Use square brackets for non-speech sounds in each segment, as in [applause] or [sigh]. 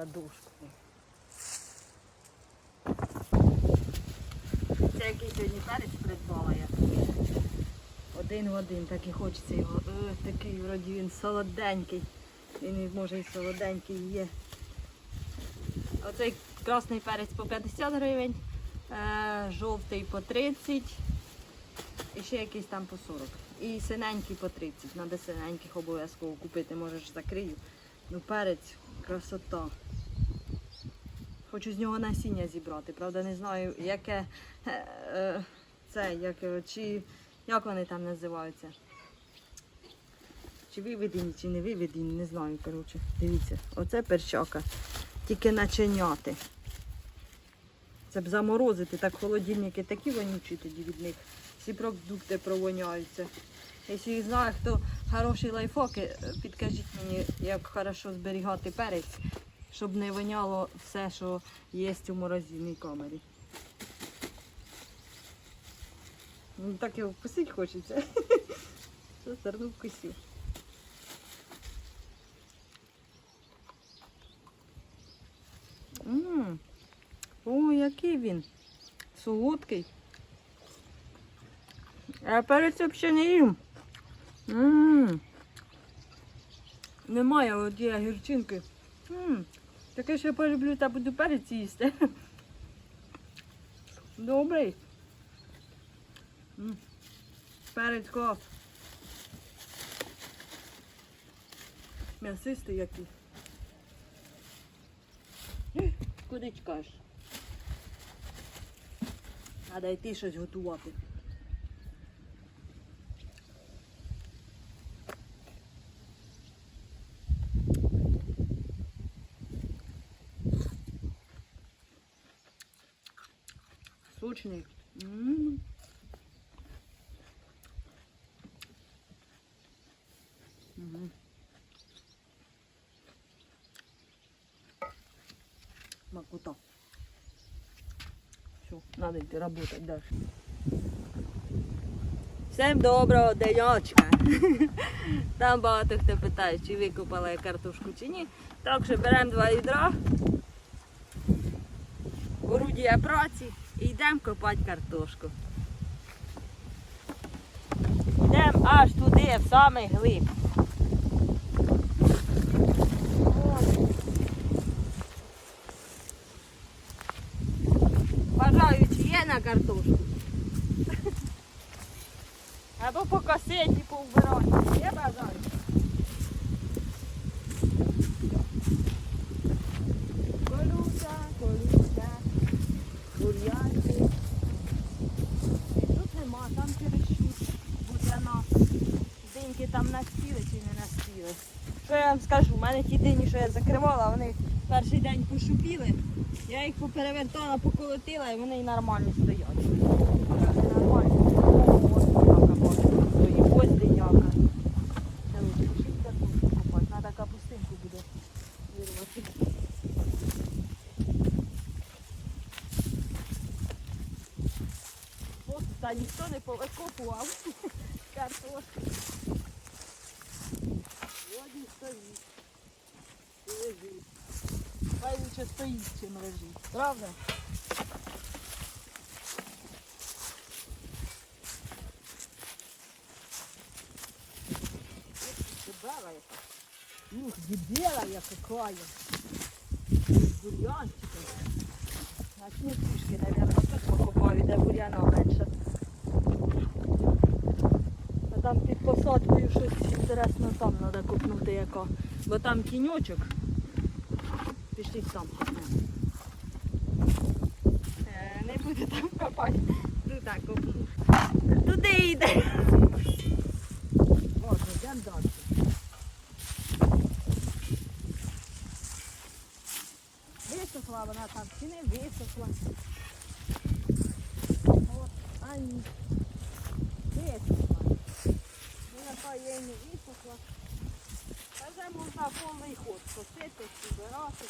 радушку. Це який сьогодні перець придбала я. Один в один, так і хочеться його. Е, такий вроді він солоденький. Він може і солоденький є. Оцей красний перець по 50 гривень, е, жовтий по 30 і ще якийсь там по 40. І синенький по 30. Надо синеньких обов'язково купити, можеш закрию. Ну перець, красота. Хочу з нього насіння зібрати. Правда, не знаю, яке е, е, це, як, чи як вони там називаються. Чи виведені, чи не виведені, не знаю, коротше. Дивіться, оце перчака. Тільки начиняти. Це б заморозити, так холодильники такі вонючі тоді від них. Всі продукти провоняються. Якщо знає, хто хороші лайфхаки, підкажіть мені, як хорошо зберігати перець, щоб не воняло все, що є у морозильній камері. Ну так його вкусити хочеться. [laughs] Що зерну вкусив. М, О, який він. Солодкий. Я перець взагалі не їм. М, Немає однієї гірчинки. М, Таке, я полюблю та буду перець їсти. [laughs] Добрий. Перець клас. М'ясистий який. Куди чекаєш? Треба йти щось готувати. Сочний. М. Мгм. Макута. Все, надо йти работать дальше. Всім доброго денечка. [laughs] Там багато хто питає, чи викопала я картошку чи ні. Так що беремо два відра, орудія праці і йдемо копати картошку. Йдемо аж туди, в самий глиб. Бажаючи є на картошку. Або покосити і повбирати. Є бажаючи. Колюся, колюся, бур'янки. Тут нема, там черещуть будяна. Диньки там не наспіли. Що я вам скажу, у мене ті дині, що я закривала, вони перший день пошупіли. Я їх поперевертала, поколотила і вони нормально стоять. Нормально. Ось диняка треба капустинку буде вирвати. Та ніхто не повикопував [laughs] картошку. Стоїть. І лежить. Хай лучше стоїть, чим лежить. Правда? Ух, дебела я какая. Бур'янчика. Начну трішки, наверное, тут покопаю, де бур'яна менше. Там під посадкою щось інтересно там треба копнути яка. Бо там тіньочок. Пішли там копнемо. Е, Не буду там копати. Так копну. Туди йде. Ладно, йдемо далі. Висохла вона там чи не висохла. От, а ні. Висохла. Вона та є і не висохла. Вже можна повний ход косити, збирати.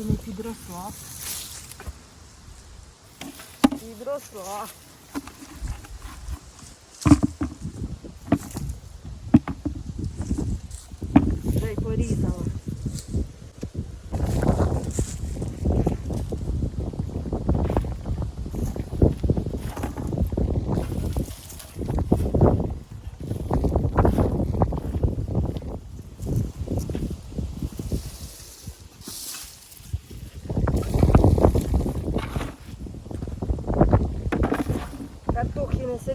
не підросла. Підросла.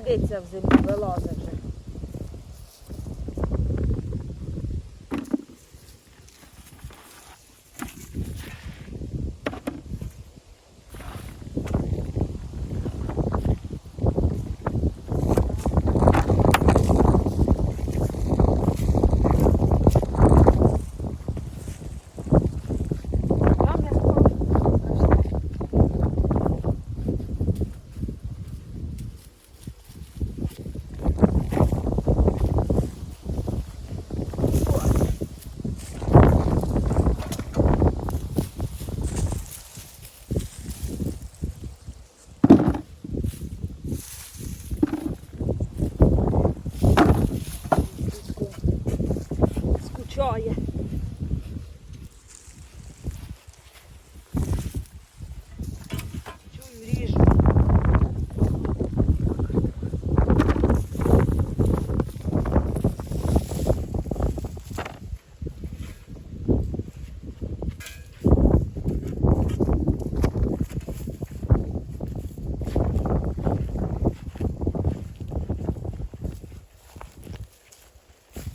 Не в землі, вилазить вже. Там не схоже. Скучає. Чую, ріжу.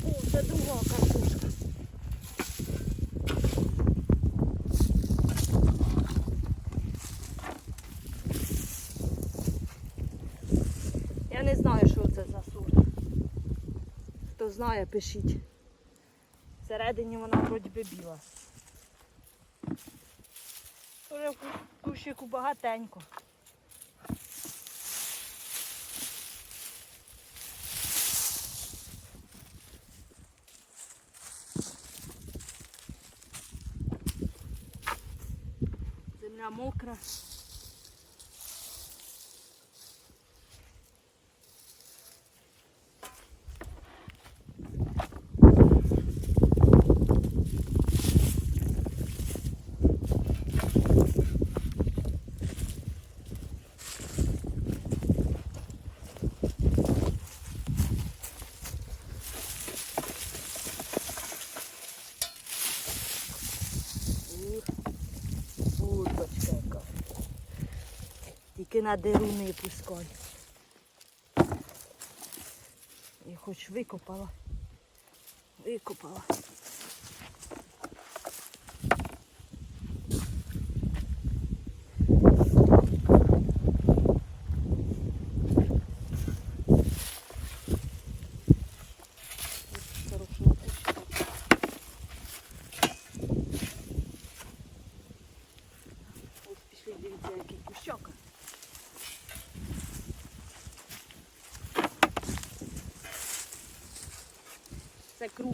О, це друга картошка. Я не знаю, що це за сорт. Хто знає, пишіть. Всередині вона вроді би біла. Уже в кущику багатенько. Земля мокра. Ух, Бурбочка яка. Тільки на деруни пускай. І хоч викопала. Викопала. Ось хороший кущик. Ось пішли, дивіться, який кущок.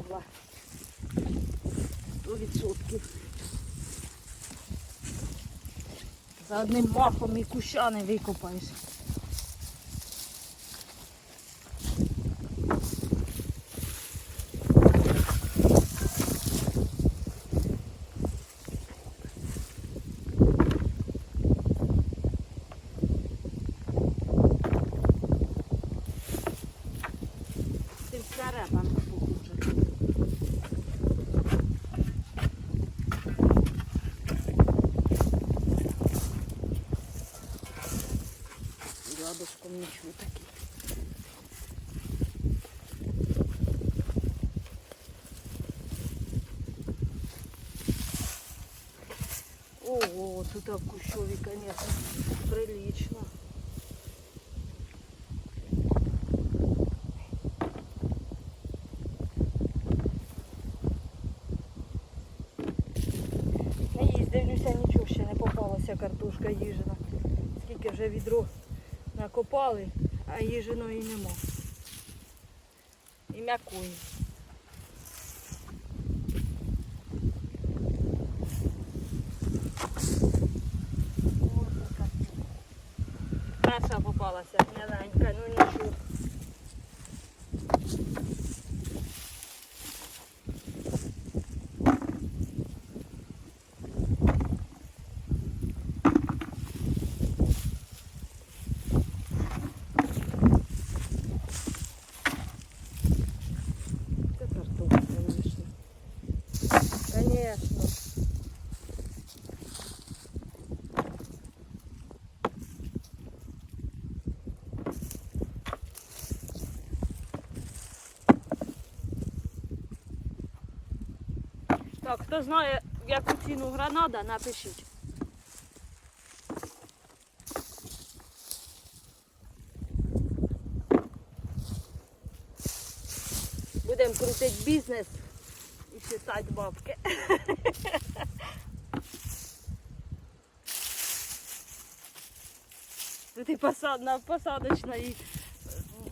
Це. Сто відсотків. За одним махом і куща не викопаєш. Рядышком нічого таке. Ого, тут в Кущові, конечно, прилично. Не їсть, дивлюся, нічого ще не попалася картошка їжина. Скільки вже відро Накопали, а їжиної нема. І м'якої. Хто знає, яку ціну гранада, напишіть. Будемо крутити бізнес і читати бабки. Тут і посадна, посадочна і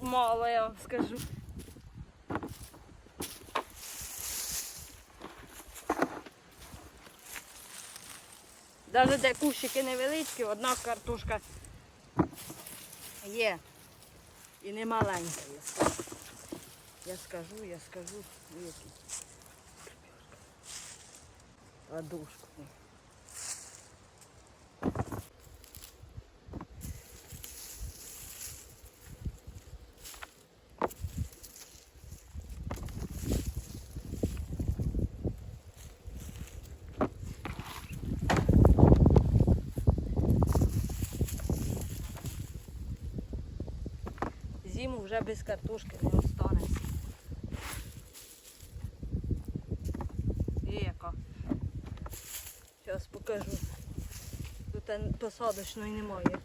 мало, я вам скажу. Навіть де кущики невеличкі, одна картошка є. І не маленька є. Я скажу, я скажу, які. Ладошку. Вже без картошки не останеться. І яка. Зараз покажу. Тут посадочної немає.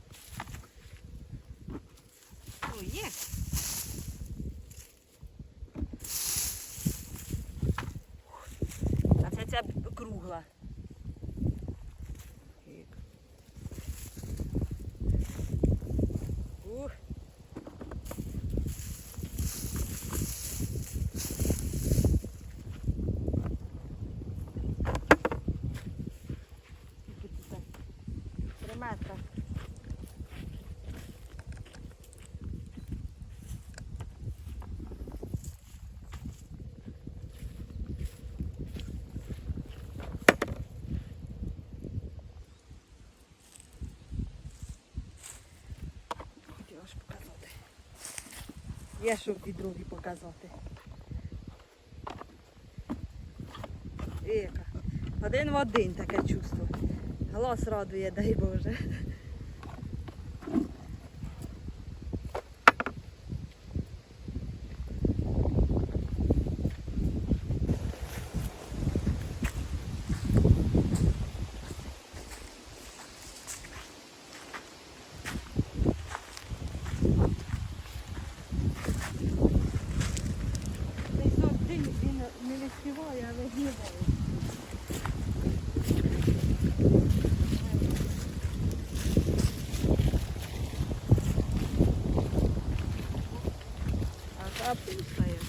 О, є. А це ця кругла. Як. Ух. Три метри. Хотіла ж показати. Є щоб другі показати. Віка. Один в один таке чувство. Глаз радує, дай Боже. Цей сорт дим, він не виспіває, а вигніває. А та пустая.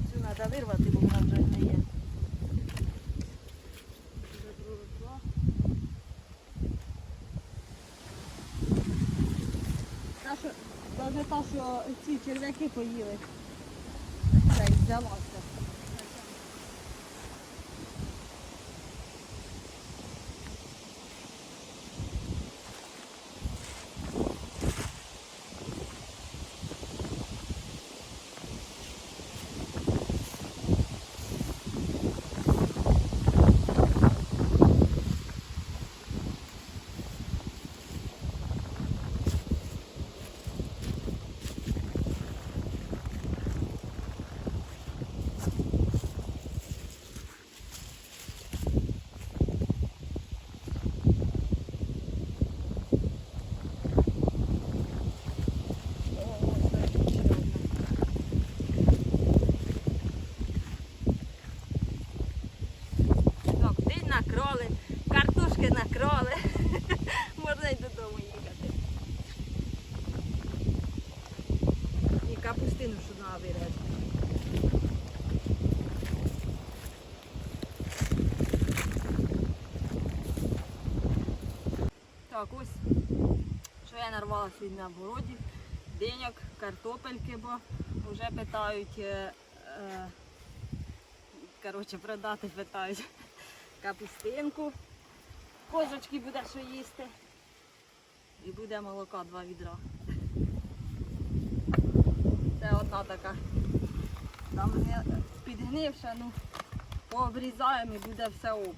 Оцю треба вирвати, бо вона вже не є. Та, що, та, що ці черв'яки поїли. Цей взялася. Так, день накроли, картошки накроли. [laughs] Можна й додому їхати. І капустину що на вирізати. Так, ось що я нарвала сьогодні на городі. Диняк, картопельки, бо вже питають, е, е, коротше, продати питають капустинку. Козочки буде що їсти. І буде молока два відра. Це одна така. Там підгнивша, ну пообрізаємо і буде все ок.